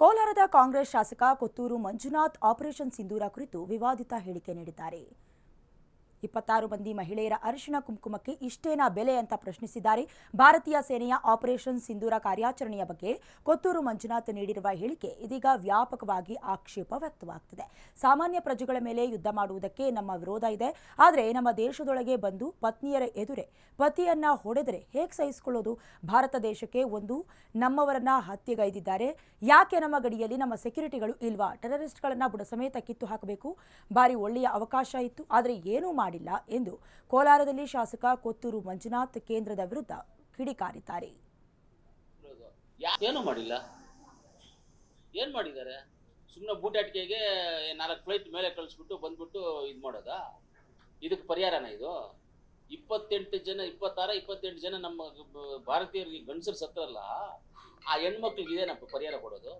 ಕೋಲಾರದ ಕಾಂಗ್ರೆಸ್ ಶಾಸಕ ಕೊತ್ತೂರು ಮಂಜುನಾಥ್ ಆಪರೇಷನ್ ಸಿಂಧೂರ ಕುರಿತು ವಿವಾದಿತ ಹೇಳಿಕೆ ನೀಡಿದ್ದಾರೆ. ಇಪ್ಪತ್ತಾರು ಮಂದಿ ಮಹಿಳೆಯರ ಅರಿಶಿಣ ಕುಂಕುಮಕ್ಕೆ ಇಷ್ಟೇನಾ ಬೆಲೆ ಅಂತ ಪ್ರಶ್ನಿಸಿದ್ದಾರೆ. ಭಾರತೀಯ ಸೇನೆಯ ಆಪರೇಷನ್ ಸಿಂಧೂರ ಕಾರ್ಯಾಚರಣೆಯ ಬಗ್ಗೆ ಕೊತ್ತೂರು ಮಂಜುನಾಥ್ ನೀಡಿರುವ ಹೇಳಿಕೆ ಇದೀಗ ವ್ಯಾಪಕವಾಗಿ ಆಕ್ಷೇಪ ವ್ಯಕ್ತವಾಗ್ತಿದೆ. ಸಾಮಾನ್ಯ ಪ್ರಜೆಗಳ ಮೇಲೆ ಯುದ್ಧ ಮಾಡುವುದಕ್ಕೆ ನಮ್ಮ ವಿರೋಧ ಇದೆ. ಆದರೆ ನಮ್ಮ ದೇಶದೊಳಗೆ ಬಂದು ಪತ್ನಿಯರ ಎದುರೇ ಪತಿಯನ್ನ ಹೊಡೆದರೆ ಹೇಗೆ ಸಹಿಸಿಕೊಳ್ಳೋದು? ಭಾರತ ದೇಶಕ್ಕೆ ಒಂದು ನಮ್ಮವರನ್ನ ಹತ್ಯೆಗೈದಿದ್ದಾರೆ. ಯಾಕೆ ನಮ್ಮ ಗಡಿಯಲ್ಲಿ ನಮ್ಮ ಸೆಕ್ಯುರಿಟಿಗಳು ಇಲ್ವಾ? ಟೆರರಿಸ್ಟ್ಗಳನ್ನ ಬುಡ ಸಮೇತ ಕಿತ್ತು ಹಾಕಬೇಕು. ಬಾರಿ ಒಳ್ಳೆಯ ಅವಕಾಶ ಇತ್ತು. ಆದರೆ ಏನೂ ಮಾಡಿಲ್ಲ ಎಂದು ಕೋಲಾರದಲ್ಲಿ ಶಾಸಕ ಕೊತ್ತೂರು ಮಂಜುನಾಥ್ ಕೇಂದ್ರದ ವಿರುದ್ಧ ಕಿಡಿಕಾರಿದ್ದಾರೆ. ಏನು ಮಾಡಿಲ್ಲ? ಏನು ಮಾಡಿದ್ದಾರೆ? ಸುಮ್ಮನೆ ಬೂಟಾಟಿಕೆಗೆ ನಾಲ್ಕು ಫ್ಲೈಟ್ ಮೇಲೆ ಕಳಿಸ್ಬಿಟ್ಟು ಬಂದ್ಬಿಟ್ಟು ಇದು ಮಾಡೋದಾ? ಇದಕ್ಕೆ ಪರಿಹಾರನ ಇದು? ಇಪ್ಪತ್ತೆಂಟು ಜನ, ಇಪ್ಪತ್ತಾರ, ಇಪ್ಪತ್ತೆಂಟು ಜನ ನಮ್ಮ ಭಾರತೀಯರಿಗೆ ಗಂಡಸರು ಸತ್ತರಲ್ಲ, ಆ ಹೆಣ್ಮಕ್ಳಿಗೆ ಇದೇನಪ್ಪ ಪರಿಹಾರ ಕೊಡೋದು?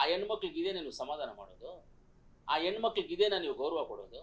ಆ ಹೆಣ್ಮಕ್ಳಿಗೆ ಇದೇನ ನೀವು ಸಮಾಧಾನ ಮಾಡೋದು? ಆ ಹೆಣ್ಮಕ್ಳಿಗೆ ಇದೇನ ನೀವು ಗೌರವ ಕೊಡೋದು?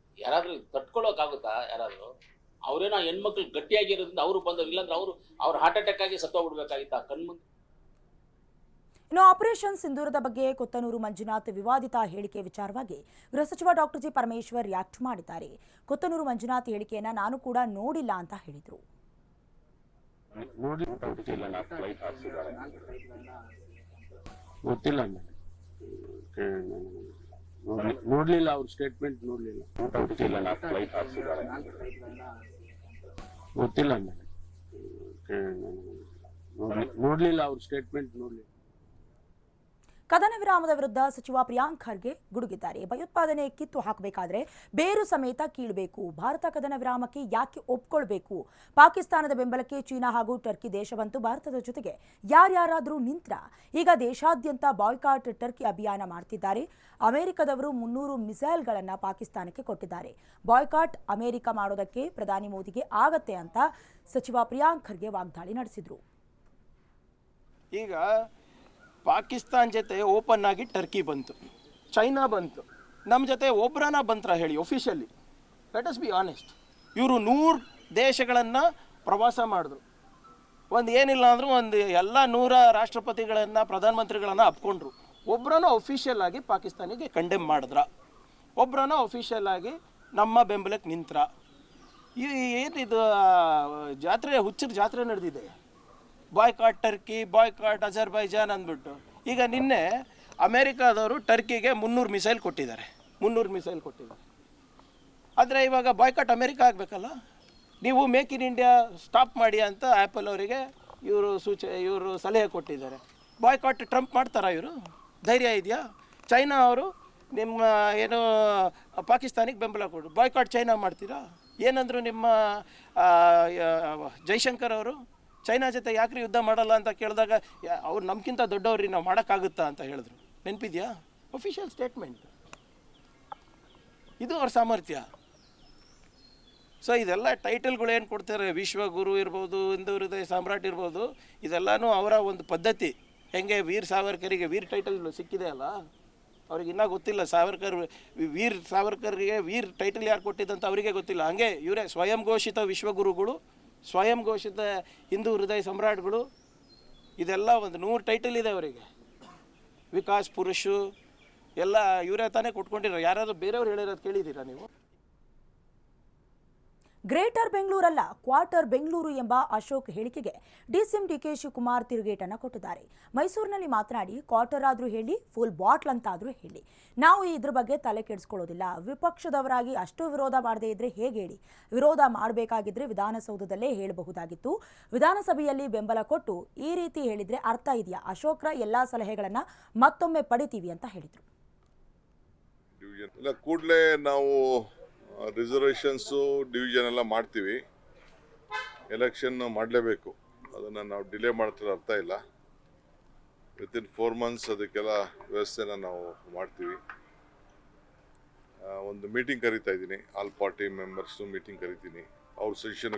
ಯಾರಾದ್ರೂ ತಟ್ಕೊಳ್ಳೋಕ್ಕಾಗುತ್ತಾ ಯಾರಾದ್ರೂ? ಅವ್ರೇನೋ ಹೆಣ್ಮಕ್ಳು ಗಟ್ಟಿಯಾಗಿರೋದ್ರಿಂದ ಅವರು ಬಂದವ್ರು ಇಲ್ಲಾಂದ್ರೆ ಅವರು ಅವ್ರ ಹಾರ್ಟ್ ಅಟ್ಯಾಕ್ ಆಗಿ ಸತ್ತೋಗ್ಬಿಡ್ಬೇಕಾಗಿತ್ತ ಕಣ್ಮುಂದೆ? ಇನ್ನು ಆಪರೇಷನ್ ಸಿಂಧೂರದ ಬಗ್ಗೆ ಕೊತ್ತನೂರು ಮಂಜುನಾಥ್ ವಿವಾದಿತ ಹೇಳಿಕೆ ವಿಚಾರವಾಗಿ ಗೃಹ ಸಚಿವ ಡಾಕ್ಟರ್ ಜಿ ಪರಮೇಶ್ವರ್ ರಿಯಾಕ್ಟ್ ಮಾಡಿದ್ದಾರೆ. ಕೊತ್ತನೂರು ಮಂಜುನಾಥ್ ಹೇಳಿಕೆಯನ್ನ ನಾನು ಕೂಡ ನೋಡಿಲ್ಲ ಅಂತ ಹೇಳಿದರು. ಗೊತ್ತಿಲ್ಲ ನೋಡ್ಲಿಲ್ಲ ಅವ್ರ ಸ್ಟೇಟ್ಮೆಂಟ್ ನೋಡ್ಲಿಲ್ಲ. ಗೊತ್ತಿಲ್ಲ ನನಗೆ. ನೋಡ್ಲಿಲ್ಲ ಅವ್ರ ಸ್ಟೇಟ್ಮೆಂಟ್ ನೋಡ್ಲಿಲ್ಲ. ಕದನ ವಿರಾಮದ ವಿರುದ್ಧ ಸಚಿವ ಪ್ರಿಯಾಂಕ್ ಖರ್ಗೆ ಗುಡುಗಿದ್ದಾರೆ. ಭಯೋತ್ಪಾದನೆ ಕಿತ್ತು ಹಾಕಬೇಕಾದ್ರೆ ಬೇರು ಸಮೇತ ಕೀಳಬೇಕು. ಭಾರತ ಕದನ ವಿರಾಮಕ್ಕೆ ಯಾಕೆ ಒಪ್ಕೊಳ್ಬೇಕು? ಪಾಕಿಸ್ತಾನದ ಬೆಂಬಲಕ್ಕೆ ಚೀನಾ ಹಾಗೂ ಟರ್ಕಿ ದೇಶವಂತೂ ಭಾರತದ ಜೊತೆಗೆ ಯಾರ್ಯಾರಾದರೂ ನಿಂತ್ರ ಈಗ ದೇಶಾದ್ಯಂತ ಬಾಯ್ಕಾಟ್ ಟರ್ಕಿ ಅಭಿಯಾನ ಮಾಡ್ತಿದ್ದಾರೆ. ಅಮೆರಿಕದವರು ಮುನ್ನೂರು ಮಿಸೈಲ್ಗಳನ್ನು ಪಾಕಿಸ್ತಾನಕ್ಕೆ ಕೊಟ್ಟಿದ್ದಾರೆ. ಬಾಯ್ಕಾಟ್ ಅಮೆರಿಕ ಮಾಡೋದಕ್ಕೆ ಪ್ರಧಾನಿ ಮೋದಿಗೆ ಆಗತ್ತೆ ಅಂತ ಸಚಿವ ಪ್ರಿಯಾಂಕ್ ಖರ್ಗೆ ವಾಗ್ದಾಳಿ ನಡೆಸಿದರು. ಈಗ ಪಾಕಿಸ್ತಾನ್ ಜೊತೆ ಓಪನ್ ಆಗಿ ಟರ್ಕಿ ಬಂತು. ಚೈನಾ ಬಂತು. ನಮ್ಮ ಜೊತೆ ಒಬ್ರಾನ ಬಂತ್ರ ಹೇಳಿ officially let us be honest ಇವರು ನೂರು ದೇಶಗಳನ್ನು ಪ್ರವಾಸ ಮಾಡಿದ್ರು. ಒಂದು ಏನಿಲ್ಲ ಅಂದರೂ ಒಂದು ಎಲ್ಲ ನೂರ ರಾಷ್ಟ್ರಪತಿಗಳನ್ನು, ಪ್ರಧಾನಮಂತ್ರಿಗಳನ್ನು ಅಪ್ಕೊಂಡ್ರು. ಒಬ್ರನ್ನ ಅಫಿಷಿಯಲ್ ಆಗಿ ಪಾಕಿಸ್ತಾನಿಗೆ ಕಂಡೆಮ್ ಮಾಡಿದ್ರ. ಒಬ್ರನ ಅಫಿಷಿಯಲ್ ಆಗಿ ನಮ್ಮ ಬೆಂಬಲಕ್ಕೆ ನಿಂತ್ರ. ಈ ಏನಿದು ಜಾತ್ರೆ, ಹುಚ್ಚರ ಜಾತ್ರೆ ನಡೆದಿದೆ. ಬಾಯ್ಕಾಟ್ ಟರ್ಕಿ, ಬಾಯ್ಕಾಟ್ ಅಜರ್ಬೈಜಾನ್ ಅಂದ್ಬಿಟ್ಟು. ಈಗ ನಿನ್ನೆ ಅಮೇರಿಕಾದವರು ಟರ್ಕಿಗೆ ಮುನ್ನೂರು ಮಿಸೈಲ್ ಕೊಟ್ಟಿದ್ದಾರೆ. ಮುನ್ನೂರು ಮಿಸೈಲ್ ಕೊಟ್ಟಿದ್ದಾರೆ. ಆದರೆ ಇವಾಗ ಬಾಯ್ಕಾಟ್ ಅಮೇರಿಕಾ ಆಗಬೇಕಲ್ಲ? ನೀವು ಮೇಕ್ ಇನ್ ಇಂಡಿಯಾ ಸ್ಟಾಪ್ ಮಾಡಿ ಅಂತ ಆ್ಯಪಲ್ ಅವರಿಗೆ ಇವರು ಸೂಚ, ಇವರು ಸಲಹೆ ಕೊಟ್ಟಿದ್ದಾರೆ. ಬಾಯ್ಕಾಟ್ ಟ್ರಂಪ್ ಮಾಡ್ತಾರಾ ಇವರು? ಧೈರ್ಯ ಇದೆಯಾ? ಚೈನಾ ಅವರು ನಿಮ್ಮ ಏನು, ಪಾಕಿಸ್ತಾನಿಗೆ ಬೆಂಬಲ ಕೊಡು. ಬಾಯ್ಕಾಟ್ ಚೈನಾ ಮಾಡ್ತೀರಾ? ಏನಂದರು ನಿಮ್ಮ ಜೈಶಂಕರ್ ಅವರು? ಚೈನಾ ಜೊತೆ ಯಾಕ್ರಿ ಯುದ್ಧ ಮಾಡಲ್ಲ ಅಂತ ಕೇಳಿದಾಗ ಅವ್ರು ನಮ್ಗಿಂತ ದೊಡ್ಡವ್ರಿ, ನಾವು ಮಾಡೋಕ್ಕಾಗುತ್ತಾ ಅಂತ ಹೇಳಿದ್ರು. ನೆನಪಿದ್ಯಾ? ಒಫಿಷಿಯಲ್ ಸ್ಟೇಟ್ಮೆಂಟ್ ಇದು ಅವ್ರ ಸಾಮರ್ಥ್ಯ. ಸೊ ಇದೆಲ್ಲ ಟೈಟಲ್ಗಳು ಏನು ಕೊಡ್ತಾರೆ? ವಿಶ್ವಗುರು ಇರ್ಬೋದು, ಹಿಂದೂ ಹೃದಯ ಸಾಮ್ರಾಟ್ ಇರ್ಬೋದು, ಇದೆಲ್ಲನೂ ಅವರ ಒಂದು ಪದ್ಧತಿ. ಹೆಂಗೆ ವೀರ್ ಸಾವರ್ಕರಿಗೆ, ವೀರ್ ಟೈಟಲ್ ಸಿಕ್ಕಿದೆ ಅಲ್ಲ? ಅವ್ರಿಗೆ ಇನ್ನೂ ಗೊತ್ತಿಲ್ಲ, ಸಾವರ್ಕರ್, ವೀರ್ ಸಾವರ್ಕರ್ಗೆ ವೀರ್ ಟೈಟಲ್ ಯಾರು ಕೊಟ್ಟಿದ್ದಂತ ಅವರಿಗೆ ಗೊತ್ತಿಲ್ಲ. ಹಂಗೆ ಇವರೇ ಸ್ವಯಂ ಘೋಷಿತ ವಿಶ್ವಗುರುಗಳು ಸ್ವಯಂ ಘೋಷಿತ ಹಿಂದೂ ಹೃದಯ ಸಮ್ರಾಟ್ಗಳು, ಇದೆಲ್ಲ ಒಂದು ನೂರು ಟೈಟಲ್ ಇದೆ ಅವರಿಗೆ. ವಿಕಾಸ್ ಪುರುಷು, ಎಲ್ಲ ಇವರೇ ತಾನೇ ಕೊಟ್ಕೊಂಡಿರೋ ಯಾರಾದರೂ ಬೇರೆಯವ್ರು ಹೇಳಿರೋದು ಕೇಳಿದ್ದೀರಾ ನೀವು? ಗ್ರೇಟರ್ ಬೆಂಗಳೂರಲ್ಲ, ಕ್ವಾರ್ಟರ್ ಬೆಂಗಳೂರು ಎಂಬ ಅಶೋಕ್ ಹೇಳಿಕೆಗೆ ಡಿಸಿಎಂ ಡಿಕೆ ಶಿವಕುಮಾರ್ ತಿರುಗೇಟನ್ನು ಕೊಟ್ಟಿದ್ದಾರೆ. ಮೈಸೂರಿನಲ್ಲಿ ಮಾತನಾಡಿ, ಕ್ವಾರ್ಟರ್ ಆದರೂ ಹೇಳಿ ಫುಲ್ ಬಾಟ್ಲ್ ಅಂತಾದರೂ ಹೇಳಿ. ನಾವು ಇದ್ರ ಬಗ್ಗೆ ತಲೆ ಕೆಡಿಸ್ಕೊಳ್ಳೋದಿಲ್ಲ. ವಿಪಕ್ಷದವರಾಗಿ ಅಷ್ಟು ವಿರೋಧ ಮಾಡದೇ ಇದ್ರೆ ಹೇಗೆ ಹೇಳಿ? ವಿರೋಧ ಮಾಡಬೇಕಾಗಿದ್ರೆ ವಿಧಾನಸೌಧದಲ್ಲೇ ಹೇಳಬಹುದಾಗಿತ್ತು. ವಿಧಾನಸಭೆಯಲ್ಲಿ ಬೆಂಬಲ ಕೊಟ್ಟು ಈ ರೀತಿ ಹೇಳಿದ್ರೆ ಅರ್ಥ ಇದೆಯಾ? ಅಶೋಕ್ರ ಎಲ್ಲ ಸಲಹೆಗಳನ್ನು ಮತ್ತೊಮ್ಮೆ ಪಡಿತೀವಿ ಅಂತ ಹೇಳಿದರು. ಕೂಡಲೇ ನಾವು ರಿಸರ್ವೇಷನ್ಸು ಡಿವಿಷನ್ ಎಲ್ಲ ಮಾಡ್ತೀವಿ. ಎಲೆಕ್ಷನ್ ಮಾಡಲೇಬೇಕು. ಅದನ್ನು ನಾವು ಡಿಲೇ ಮಾಡ್ತಿರೋ ಅರ್ಥ ಇಲ್ಲ. ವಿತಿನ್ ಫೋರ್ ಮಂತ್ಸ್ ಅದಕ್ಕೆಲ್ಲ ವ್ಯವಸ್ಥೆನ ನಾವು ಮಾಡ್ತೀವಿ. ಒಂದು ಮೀಟಿಂಗ್ ಕರಿತಾ ಇದ್ದೀನಿ. ಆಲ್ ಪಾರ್ಟಿ ಮೆಂಬರ್ಸು ಮೀಟಿಂಗ್ ಕರಿತೀನಿ. ಅವ್ರ ಸಜೆಷನ್